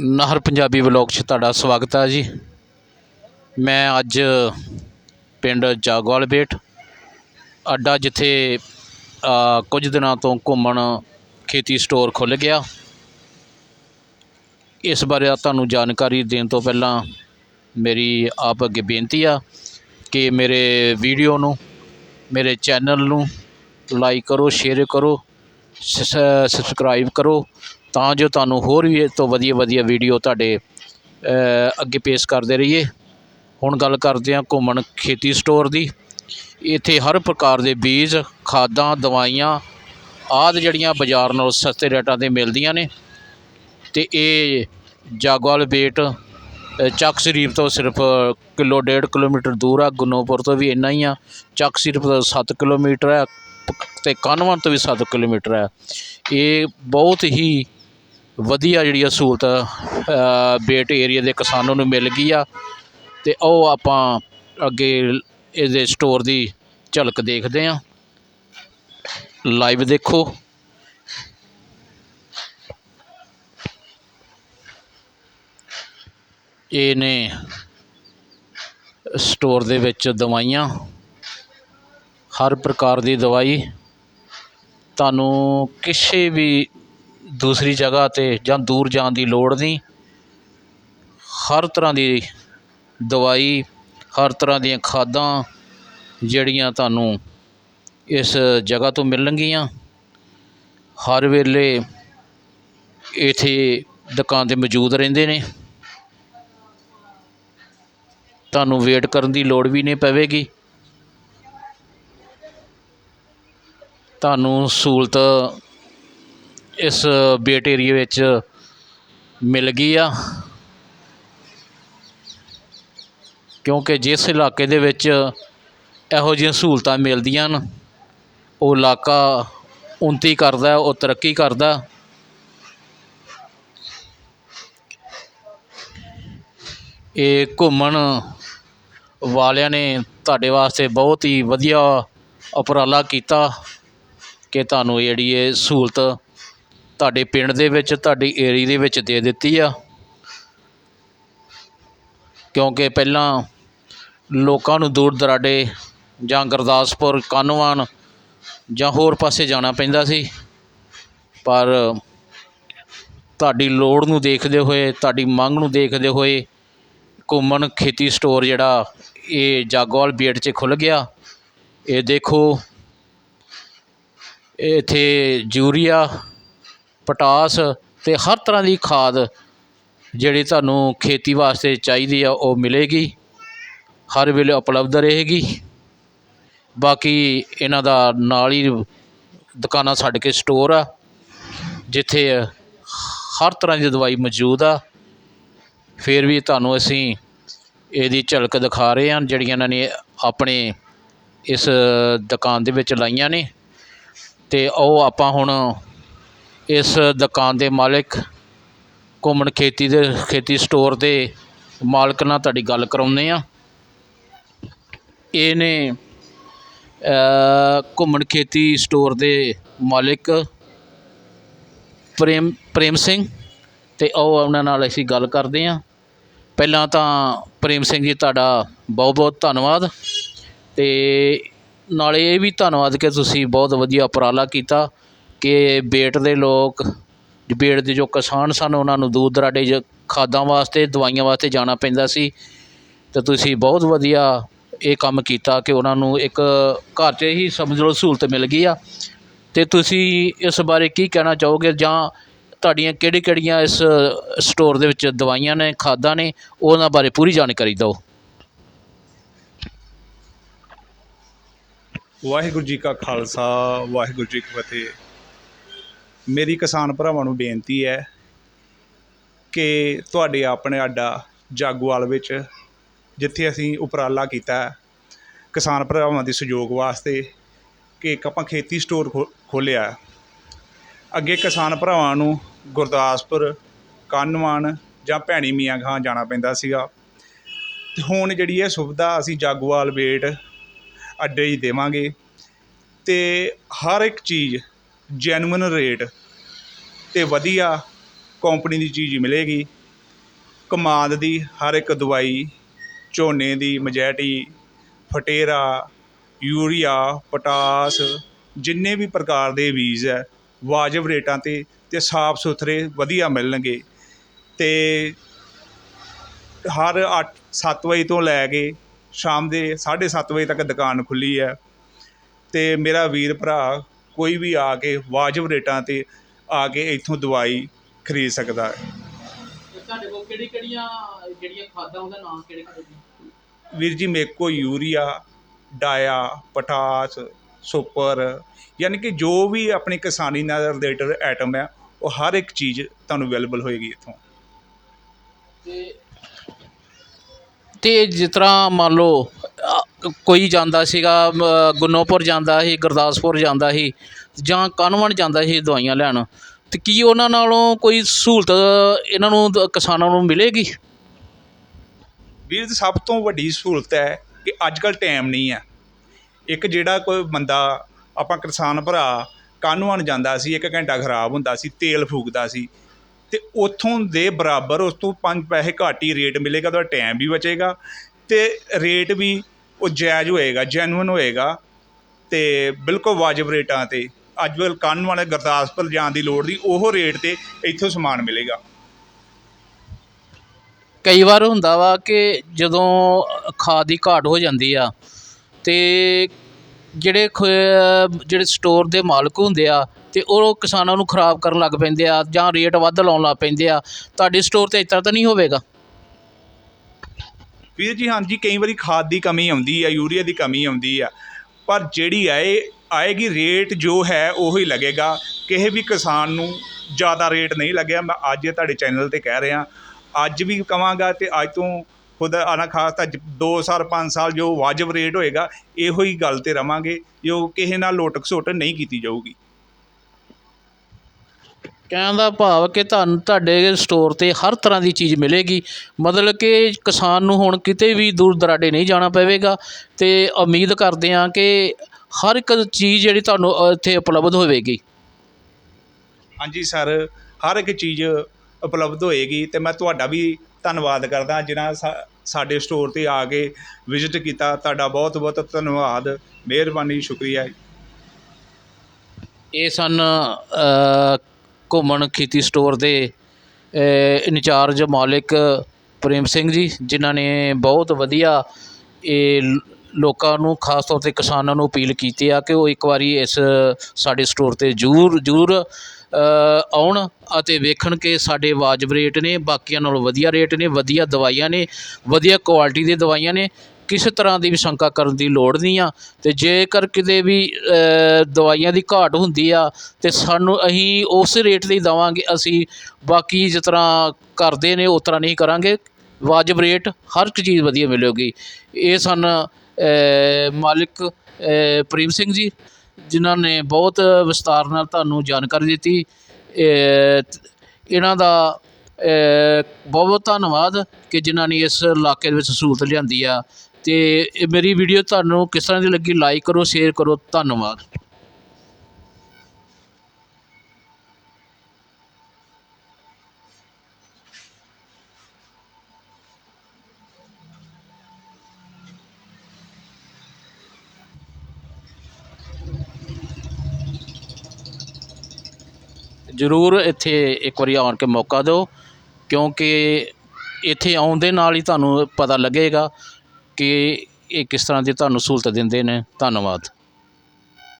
ਨਾਹਰ Punjabi vlog 'ਚ ਤੁਹਾਡਾ ਸਵਾਗਤ ਹੈ ਜੀ। ਮੈਂ ਅੱਜ ਪਿੰਡ ਜਾਗਵਾਲ ਬੇਟ, ਅੱਡਾ ਜਿੱਥੇ ਕੁਝ ਦਿਨਾਂ ਤੋਂ ਘੁੰਮਣ ਖੇਤੀ ਸਟੋਰ ਖੁੱਲ੍ਹ ਗਿਆ। ਇਸ ਬਾਰੇ ਤੁਹਾਨੂੰ ਜਾਣਕਾਰੀ ਦੇਣ ਤੋਂ ਪਹਿਲਾਂ ਮੇਰੀ ਆਪ ਅੱਗੇ ਬੇਨਤੀ ਆ ਕਿ ਮੇਰੇ ਵੀਡੀਓ ਨੂੰ, ਮੇਰੇ ਚੈਨਲ ਨੂੰ ਲਾਈਕ ਕਰੋ, ਸ਼ੇਅਰ ਕਰੋ ਸ- ਸਬਸਕ੍ਰਾਈਬ ਕਰੋ ਤਾਂ ਜੋ ਤੁਹਾਨੂੰ ਹੋਰ ਵੀ ਇਹ ਤੋਂ ਵਧੀਆ ਵਧੀਆ ਵੀਡੀਓ ਤੁਹਾਡੇ ਅੱਗੇ ਪੇਸ਼ ਕਰਦੇ ਰਹੀਏ। ਹੁਣ ਗੱਲ ਕਰਦੇ ਹਾਂ ਘੁੰਮਣ ਖੇਤੀ ਸਟੋਰ ਦੀ। ਇੱਥੇ ਹਰ ਪ੍ਰਕਾਰ ਦੇ ਬੀਜ, ਖਾਦਾਂ, ਦਵਾਈਆਂ ਆਦਿ ਜਿਹੜੀਆਂ ਬਾਜ਼ਾਰ ਨਾਲੋਂ ਸਸਤੇ ਰੇਟਾਂ 'ਤੇ ਮਿਲਦੀਆਂ ਨੇ। ਅਤੇ ਇਹ ਜਾਗਵਾਲ ਬੇਟ ਚੱਕ ਸ਼ਰੀਫ ਤੋਂ ਸਿਰਫ ਕਿਲੋ ਡੇਢ ਕਿਲੋਮੀਟਰ ਦੂਰ ਆ ਗੁਨੋਪੁਰ ਤੋਂ ਵੀ ਇੰਨਾ ਹੀ ਆ। ਚੱਕ ਸ਼ਰੀਫ ਤੋਂ 7 ਕਿਲੋਮੀਟਰ ਹੈ ਅਤੇ ਕਾਨਵਨ ਤੋਂ ਵੀ 7 ਕਿਲੋਮੀਟਰ ਹੈ ਇਹ ਬਹੁਤ ਹੀ ਵਧੀਆ ਜਿਹੜੀ ਆ ਸਹੂਲਤ ਬੇਟ ਏਰੀਆ ਦੇ ਕਿਸਾਨਾਂ ਨੂੰ ਮਿਲ ਗਈ ਆ। ਅਤੇ ਉਹ ਆਪਾਂ ਅੱਗੇ ਇਹਦੇ ਸਟੋਰ ਦੀ ਝਲਕ ਦੇਖਦੇ ਹਾਂ ਲਾਈਵ ਦੇਖੋ। ਇਹ ਨੇ ਸਟੋਰ ਦੇ ਵਿੱਚ ਦਵਾਈਆਂ। ਹਰ ਪ੍ਰਕਾਰ ਦੀ ਦਵਾਈ। ਤੁਹਾਨੂੰ ਕਿਸੇ ਵੀ ਦੂਸਰੀ ਜਗ੍ਹਾ 'ਤੇ ਜਾਂ ਦੂਰ ਜਾਣ ਦੀ ਲੋੜ ਨਹੀਂ। ਹਰ ਤਰ੍ਹਾਂ ਦੀ ਦਵਾਈ, ਹਰ ਤਰ੍ਹਾਂ ਦੀਆਂ ਖਾਦਾਂ ਜਿਹੜੀਆਂ ਤੁਹਾਨੂੰ ਇਸ ਜਗ੍ਹਾ ਤੋਂ ਮਿਲਣਗੀਆਂ। ਹਰ ਵੇਲੇ ਇੱਥੇ ਦੁਕਾਨ 'ਤੇ ਮੌਜੂਦ ਰਹਿੰਦੇ ਨੇ। ਤੁਹਾਨੂੰ ਵੇਟ ਕਰਨ ਦੀ ਲੋੜ ਵੀ ਨਹੀਂ ਪਵੇਗੀ। ਤੁਹਾਨੂੰ ਸਹੂਲਤ ਇਸ ਬੇਟ ਏਰੀਏ ਵਿੱਚ ਮਿਲ ਗਈ ਆ। ਕਿਉਂਕਿ ਜਿਸ ਇਲਾਕੇ ਦੇ ਵਿੱਚ ਇਹੋ ਜਿਹੀਆਂ ਸਹੂਲਤਾਂ ਮਿਲਦੀਆਂ ਹਨ, ਉਹ ਇਲਾਕਾ ਉੱਨਤੀ ਕਰਦਾ, ਉਹ ਤਰੱਕੀ ਕਰਦਾ। ਇਹ ਘੁੰਮਣ ਵਾਲਿਆਂ ਨੇ ਤੁਹਾਡੇ ਵਾਸਤੇ ਬਹੁਤ ਹੀ ਵਧੀਆ ਉਪਰਾਲਾ ਕੀਤਾ ਕਿ ਤੁਹਾਨੂੰ ਜਿਹੜੀ ਇਹ ਸਹੂਲਤ ਤੁਹਾਡੇ ਪਿੰਡ ਦੇ ਵਿੱਚ, ਤੁਹਾਡੀ ਏਰੀਏ ਦੇ ਵਿੱਚ ਦੇ ਦਿੱਤੀ ਆ। ਕਿਉਂਕਿ ਪਹਿਲਾਂ ਲੋਕਾਂ ਨੂੰ ਦੂਰ ਦਰਾਡੇ ਜਾਂ ਗੁਰਦਾਸਪੁਰ ਕਾਨੋਵਾਨ ਜਾਂ ਹੋਰ ਪਾਸੇ ਜਾਣਾ ਪੈਂਦਾ ਸੀ। ਪਰ ਤੁਹਾਡੀ ਲੋੜ ਨੂੰ ਦੇਖਦੇ ਹੋਏ, ਤੁਹਾਡੀ ਮੰਗ ਨੂੰ ਦੇਖਦੇ ਹੋਏ ਘੁੰਮਣ ਖੇਤੀ ਸਟੋਰ ਜਿਹੜਾ, ਇਹ ਜਾਗੋਵਾਲ ਬੇਟ 'ਚ ਖੁੱਲ੍ਹ ਗਿਆ। ਇਹ ਦੇਖੋ ਇੱਥੇ ਯੂਰੀਆ ਪਟਾਸ ਅਤੇ ਹਰ ਤਰ੍ਹਾਂ ਦੀ ਖਾਦ ਜਿਹੜੀ ਤੁਹਾਨੂੰ ਖੇਤੀ ਵਾਸਤੇ ਚਾਹੀਦੀ ਆ, ਉਹ ਮਿਲੇਗੀ। ਹਰ ਵੇਲੇ ਉਪਲਬਧ ਰਹੇਗੀ। ਬਾਕੀ ਇਹਨਾਂ ਦਾ ਨਾਲ ਹੀ ਦੁਕਾਨਾਂ ਛੱਡ ਕੇ ਸਟੋਰ ਆ, ਜਿੱਥੇ ਹਰ ਤਰ੍ਹਾਂ ਦੀ ਦਵਾਈ ਮੌਜੂਦ ਆ। ਫਿਰ ਵੀ ਤੁਹਾਨੂੰ ਅਸੀਂ ਇਹਦੀ ਝਲਕ ਦਿਖਾ ਰਹੇ ਹਾਂ, ਜਿਹੜੀਆਂ ਇਹਨਾਂ ਨੇ ਆਪਣੇ ਇਸ ਦੁਕਾਨ ਦੇ ਵਿੱਚ ਲਾਈਆਂ ਨੇ। ਅਤੇ ਉਹ ਆਪਾਂ ਹੁਣ ਇਸ ਦੁਕਾਨ ਦੇ ਮਾਲਕ ਘੁੰਮਣ ਖੇਤੀ ਦੇ, ਖੇਤੀ ਸਟੋਰ ਦੇ ਮਾਲਕ ਨਾਲ ਤੁਹਾਡੀ ਗੱਲ ਕਰਾਉਂਦੇ ਹਾਂ। ਇਹ ਨੇ ਘੁੰਮਣ ਖੇਤੀ ਸਟੋਰ ਦੇ ਮਾਲਕ ਪ੍ਰੇਮ ਪ੍ਰੇਮ ਸਿੰਘ ਤੇ ਉਹ ਉਹਨਾਂ ਨਾਲ ਅਸੀਂ ਗੱਲ ਕਰਦੇ ਹਾਂ। ਪਹਿਲਾਂ ਤਾਂ ਪ੍ਰੇਮ ਸਿੰਘ ਜੀ ਤੁਹਾਡਾ ਬਹੁਤ ਬਹੁਤ ਧੰਨਵਾਦ ਤੇ ਨਾਲੇ ਇਹ ਵੀ ਧੰਨਵਾਦ ਕਿ ਤੁਸੀਂ ਬਹੁਤ ਵਧੀਆ ਉਪਰਾਲਾ ਕੀਤਾ। ਕਿ ਬੇਟ ਦੇ ਲੋਕ, ਬੇਟ ਦੇ ਜੋ ਕਿਸਾਨ ਸਨ, ਉਹਨਾਂ ਨੂੰ ਦੂਰ ਦੁਰਾਡੇ ਜ ਖਾਦਾਂ ਵਾਸਤੇ, ਦਵਾਈਆਂ ਵਾਸਤੇ ਜਾਣਾ ਪੈਂਦਾ ਸੀ। ਤੇ ਤੁਸੀਂ ਬਹੁਤ ਵਧੀਆ ਇਹ ਕੰਮ ਕੀਤਾ ਕਿ ਉਹਨਾਂ ਨੂੰ ਇੱਕ ਘਰ 'ਚ ਹੀ ਸਮਝ ਲਓ ਸਹੂਲਤ ਮਿਲ ਗਈ ਆ। ਅਤੇ ਤੁਸੀਂ ਇਸ ਬਾਰੇ ਕੀ ਕਹਿਣਾ ਚਾਹੋਗੇ? ਜਾਂ ਤੁਹਾਡੀਆਂ ਕਿਹੜੀ ਕਿਹੜੀਆਂ ਇਸ ਸਟੋਰ ਦੇ ਵਿੱਚ ਦਵਾਈਆਂ ਨੇ, ਖਾਦਾਂ ਨੇ, ਉਹਨਾਂ ਬਾਰੇ ਪੂਰੀ ਜਾਣਕਾਰੀ ਦਿਓ। ਵਾਹਿਗੁਰੂ ਜੀ ਕਾ ਖਾਲਸਾ, ਵਾਹਿਗੁਰੂ ਜੀ ਕੀ ਫਤਿਹ। ਮੇਰੀ ਕਿਸਾਨ ਭਰਾਵਾਂ ਨੂੰ ਬੇਨਤੀ ਹੈ ਕਿ ਤੁਹਾਡੇ ਆਪਣੇ ਅੱਡਾ ਜਾਗੋਵਾਲ ਵਿੱਚ, ਜਿੱਥੇ ਅਸੀਂ ਉਪਰਾਲਾ ਕੀਤਾ ਕਿਸਾਨ ਭਰਾਵਾਂ ਦੇ ਸਹਿਯੋਗ ਵਾਸਤੇ ਕਿ ਇੱਕ ਆਪਾਂ ਖੇਤੀ ਸਟੋਰ ਖੋ, ਖੋਲ੍ਹਿਆ ਅੱਗੇ ਕਿਸਾਨ ਭਰਾਵਾਂ ਨੂੰ ਗੁਰਦਾਸਪੁਰ, ਕਾਨਵਾਨ ਜਾਂ ਭੈਣੀ ਮੀਆਂ ਖਾਂ ਜਾਣਾ ਪੈਂਦਾ ਸੀਗਾ। ਤੇ ਹੁਣ ਜਿਹੜੀ ਇਹ ਸੁਵਿਧਾ ਅਸੀਂ ਜਾਗੋਵਾਲ ਵੇਟ ਅੱਡੇ ਹੀ ਦੇਵਾਂਗੇ ਤੇ ਹਰ ਇੱਕ ਚੀਜ਼ ਜੈਨੂਇਨ ਰੇਟ ਤੇ ਵਧੀਆ ਕੰਪਨੀ ਦੀ ਚੀਜ਼ ਮਿਲੇਗੀ। ਕਮਾਦ ਦੀ ਹਰ ਇੱਕ ਦਵਾਈ, ਝੋਨੇ ਦੀ ਮਜੈਟੀ, ਫਟੇਰਾ, ਯੂਰੀਆ, ਪੋਟਾਸ, ਜਿੰਨੇ ਵੀ ਪ੍ਰਕਾਰ ਦੇ ਬੀਜ ਹੈ, ਵਾਜਬ ਰੇਟਾਂ ਤੇ ਅਤੇ ਸਾਫ਼ ਸੁਥਰੇ ਵਧੀਆ ਮਿਲਣਗੇ। ਅਤੇ ਹਰ 8 7 ਵਜੇ ਤੋਂ ਲੈ ਕੇ ਸ਼ਾਮ ਦੇ 7:30 ਵਜੇ ਤੱਕ ਦੁਕਾਨ ਖੁੱਲ੍ਹੀ ਹੈ। ਅਤੇ ਮੇਰਾ ਵੀਰ ਭਰਾ ਕੋਈ ਵੀ ਆ ਕੇ ਵਾਜਬ ਰੇਟਾਂ ਤੇ ਆ ਕੇ ਇੱਥੋਂ ਦਵਾਈ ਖਰੀਦ ਸਕਦਾ ਹੈ। ਤੁਹਾਡੇ ਕੋਲ ਕਿਹੜੀ ਕਿਹੜੀਆਂ ਜਿਹੜੀਆਂ ਖਾਦਾਂ ਉਹਦਾ ਨਾਮ ਕਿਹੜੇ ਕਿਹੜੇ ਵੀਰ ਜੀ ਮੇਰੇ ਕੋਲ ਯੂਰੀਆ ਡਾਇਆ ਪਟਾਸ ਸੁਪਰ ਯਾਨੀ ਕਿ ਜੋ ਵੀ ਆਪਣੀ ਕਿਸਾਨੀ ਨਾਲ ਰਿਲੇਟਡ ਆਈਟਮ ਹੈ ਉਹ ਹਰ ਇੱਕ ਚੀਜ਼ ਤੁਹਾਨੂੰ ਅਵੇਲੇਬਲ ਹੋਏਗੀ ਇੱਥੋਂ। ਤੇ ਤੇ ਜਿਸ ਤਰ੍ਹਾਂ ਮੰਨ ਲਓ ਕੋਈ ਜਾਂਦਾ ਸੀਗਾ ਅ, ਗੁੰਨੋਪੁਰ ਜਾਂਦਾ ਸੀ ਗੁਰਦਾਸਪੁਰ ਜਾਂਦਾ ਸੀ ਜਾਂ ਕਨਵਣ ਜਾਂਦਾ ਸੀ ਦਵਾਈਆਂ ਲੈਣ। ਅਤੇ ਕੀ ਉਹਨਾਂ ਨਾਲੋਂ ਕੋਈ ਸਹੂਲਤ ਇਹਨਾਂ ਨੂੰ ਦ- ਕਿਸਾਨਾਂ ਨੂੰ ਮਿਲੇਗੀ? ਵੀਰ ਜੀ ਸਭ ਤੋਂ ਵੱਡੀ ਸਹੂਲਤ ਹੈ ਕਿ ਅੱਜ ਕੱਲ੍ਹ ਟਾਈਮ ਨਹੀਂ ਹੈ। ਇੱਕ ਜਿਹੜਾ ਕੋਈ ਬੰਦਾ ਆਪਾਂ ਕਿਸਾਨ ਭਰਾ ਕਾਨੂੰਨ ਜਾਂਦਾ ਸੀ ਇੱਕ ਘੰਟਾ ਖਰਾਬ ਹੁੰਦਾ ਸੀ ਤੇਲ ਫੂਕਦਾ ਸੀ ਤੇ ਉੱਥੋਂ ਦੇ ਬਰਾਬਰ ਉਸ ਤੋਂ 5 ਪੈਸੇ ਘੱਟ ਹੀ ਰੇਟ ਮਿਲੇਗਾ ਤੁਹਾਡਾ ਟਾਈਮ ਵੀ ਬਚੇਗਾ ਤੇ ਰੇਟ ਵੀ ਉਹ ਜਾਇਜ਼ ਹੋਏਗਾ ਜੈਨੂਅਨ ਹੋਏਗਾ ਅਤੇ ਬਿਲਕੁਲ ਵਾਜਬ ਰੇਟਾਂ ਤੇ। ਅੱਜ ਕੱਲ੍ਹ ਕਾਨੂੰਨ ਵਾਲੇ ਗੁਰਦਾਸਪੁਰ ਜਾਣ ਦੀ ਲੋੜ ਨਹੀਂ, ਉਹ ਰੇਟ ਤੇ ਇੱਥੋਂ ਸਮਾਨ ਮਿਲੇਗਾ। ਕਈ ਵਾਰ ਹੁੰਦਾ ਵਾ ਕਿ ਜਦੋਂ ਖਾਦ ਦੀ ਘਾਟ ਹੋ ਜਾਂਦੀ ਆ ਤੇ ਜਿਹੜੇ ਖ- ਜਿਹੜੇ ਸਟੋਰ ਦੇ ਮਾਲਕ ਹੁੰਦੇ ਆ ਤੇ ਉਹ ਕਿਸਾਨਾਂ ਨੂੰ ਖਰਾਬ ਕਰਨ ਲੱਗ ਪੈਂਦੇ ਆ ਜਾਂ ਰੇਟ ਵੱਧ ਲਾਉਣ ਲੱਗ ਪੈਂਦੇ ਆ, ਤੁਹਾਡੇ ਸਟੋਰ ਤੇ ਇਸ ਤਰ੍ਹਾਂ ਤਾਂ ਨਹੀਂ ਹੋਵੇਗਾ? ਵੀਰ ਜੀ, ਹਾਂਜੀ, ਕਈ ਵਾਰੀ ਖਾਦ ਦੀ ਕਮੀ ਆਉਂਦੀ ਆ, ਯੂਰੀਆ ਦੀ ਕਮੀ ਆਉਂਦੀ ਆ, ਪਰ ਜਿਹੜੀ ਆਏ ਆਏਗੀ ਰੇਟ ਜੋ ਹੈ, ਉਹੀ ਲੱਗੇਗਾ। ਕਿਸੇ ਵੀ ਕਿਸਾਨ ਨੂੰ ਜ਼ਿਆਦਾ ਰੇਟ ਨਹੀਂ ਲੱਗਿਆ। ਮੈਂ ਅੱਜ ਇਹ ਤੁਹਾਡੇ ਚੈਨਲ ਤੇ ਕਹਿ ਰਿਹਾ। ਅੱਜ ਵੀ ਕਵਾਂਗਾ ਤੇ ਅੱਜ ਤੋਂ ਖੁਦ ਆਣਾ ਖਾਸ ਤਾਂ 2 ਸਾਲ 5 ਸਾਲ ਜੋ ਵਾਜਬ ਰੇਟ ਹੋਏਗਾ, ਇਹੋ ਹੀ ਗੱਲ ਤੇ ਰਵਾਂਗੇ, ਜੋ ਕਿਸੇ ਨਾਲ ਲੋਟ ਘਸੋਟ ਨਹੀਂ ਕੀਤੀ ਜਾਊਗੀ। ਕਹਿਣ ਦਾ ਭਾਵ ਕਿ ਤੁਹਾਨੂੰ ਤੁਹਾਡੇ ਸਟੋਰ ਤੇ ਹਰ ਤਰ੍ਹਾਂ ਦੀ ਚੀਜ਼ ਮਿਲੇਗੀ। ਮਤਲਬ ਕਿ ਕਿਸਾਨ ਨੂੰ ਹੁਣ ਕਿਤੇ ਵੀ ਦੂਰ ਦਰਾਡੇ ਨਹੀਂ ਜਾਣਾ ਪਵੇਗਾ ਤੇ ਉਮੀਦ ਕਰਦੇ ਹਾਂ ਕਿ ਹਰ ਇੱਕ ਚੀਜ਼ ਜਿਹੜੀ ਤੁਹਾਨੂੰ ਇੱਥੇ ਉਪਲਬਧ ਹੋਵੇਗੀ। ਹਾਂਜੀ ਸਰ ਹਰ ਇੱਕ ਚੀਜ਼ ਉਪਲਬਧ ਹੋਏਗੀ ਤੇ ਮੈਂ ਤੁਹਾਡਾ ਵੀ ਧੰਨਵਾਦ ਕਰਦਾ ਜਿਨ੍ਹਾਂ ਸਾ- ਸਾਡੇ ਸਟੋਰ ਤੇ ਆ ਕੇ ਵਿਜ਼ਿਟ ਕੀਤਾ। ਤੁਹਾਡਾ ਬਹੁਤ ਬਹੁਤ ਧੰਨਵਾਦ ਮਿਹਰਬਾਨੀ ਸ਼ੁਕਰੀਆ। ਇਹ ਸਨ ਅ, ਘੁੰਮਣ ਖੇਤੀ ਸਟੋਰ ਦੇ ਇੰਚਾਰਜ ਮਾਲਿਕ ਪ੍ਰੇਮ ਸਿੰਘ ਜੀ, ਜਿਨ੍ਹਾਂ ਨੇ ਬਹੁਤ ਵਧੀਆ ਇਹ ਲੋਕਾਂ ਨੂੰ, ਖਾਸ ਤੌਰ ਤੇ ਕਿਸਾਨਾਂ ਨੂੰ ਅਪੀਲ ਕੀਤੀ ਆ ਕਿ ਉਹ ਇੱਕ ਵਾਰੀ ਇਸ ਸਾਡੇ ਸਟੋਰ ਤੇ ਜ਼ਰੂਰ ਜ਼ਰੂਰ ਆਉਣ ਅਤੇ ਵੇਖਣ ਕਿ ਸਾਡੇ ਵਾਜਬ ਰੇਟ ਨੇ, ਬਾਕੀਆਂ ਨਾਲੋਂ ਵਧੀਆ ਰੇਟ ਨੇ, ਵਧੀਆ ਦਵਾਈਆਂ ਨੇ, ਵਧੀਆ ਕੁਆਲਿਟੀ ਦੀਆਂ ਦਵਾਈਆਂ ਨੇ ਕਿਸੇ ਤਰ੍ਹਾਂ ਦੀ ਵੀ ਸ਼ੰਕਾ ਕਰਨ ਦੀ ਲੋੜ ਨਹੀਂ ਆ ਅਤੇ ਜੇਕਰ ਕਿਤੇ ਵੀ ਦਵਾਈਆਂ ਦੀ ਘਾਟ ਹੁੰਦੀ ਆ ਤੇ ਸਾਨੂੰ ਅਸੀਂ ਉਸ ਰੇਟ ਤੇ ਦੇਵਾਂਗੇ ਅਸੀਂ ਬਾਕੀ ਜਿਸ ਤਰ੍ਹਾਂ ਕਰਦੇ ਨੇ ਉਸ ਤਰ੍ਹਾਂ ਨਹੀਂ ਕਰਾਂਗੇ। ਵਾਜਬ ਰੇਟ ਹਰ ਇੱਕ ਚੀਜ਼ ਵਧੀਆ ਮਿਲੇਗੀ। ਇਹ ਸਨ ਅ, ਮਾਲਿਕ ਅ, ਪ੍ਰੇਮ ਸਿੰਘ ਜੀ ਜਿਨ੍ਹਾਂ ਨੇ ਬਹੁਤ ਵਿਸਤਾਰ ਨਾਲ ਤੁਹਾਨੂੰ ਜਾਣਕਾਰੀ ਦਿੱਤੀ। ਇਹਨਾਂ ਦਾ ਬਹੁਤ ਬਹੁਤ ਧੰਨਵਾਦ ਕਿ ਜਿਨ੍ਹਾਂ ਨੇ ਇਸ ਇਲਾਕੇ ਦੇ ਵਿੱਚ ਸਹੂਲਤ ਲਿਆਂਦੀ ਆ। ਅਤੇ ਇਹ ਮੇਰੀ ਵੀਡੀਓ ਤੁਹਾਨੂੰ ਕਿਸ ਤਰ੍ਹਾਂ ਦੀ ਲੱਗੀ ਲਾਈਕ ਕਰੋ ਸ਼ੇਅਰ ਕਰੋ, ਧੰਨਵਾਦ। ਜ਼ਰੂਰ ਇੱਥੇ ਇੱਕ ਵਾਰੀ ਆਉਣ ਕੇ ਮੌਕਾ ਦਿਓ, ਕਿਉਂਕਿ ਇੱਥੇ ਆਉਣ ਦੇ ਨਾਲ ਹੀ ਤੁਹਾਨੂੰ ਪਤਾ ਲੱਗੇਗਾ ਕਿ ਇਹ ਕਿਸ ਤਰ੍ਹਾਂ ਦੀ ਤੁਹਾਨੂੰ ਸਹੂਲਤ ਦਿੰਦੇ ਨੇ? ਧੰਨਵਾਦ।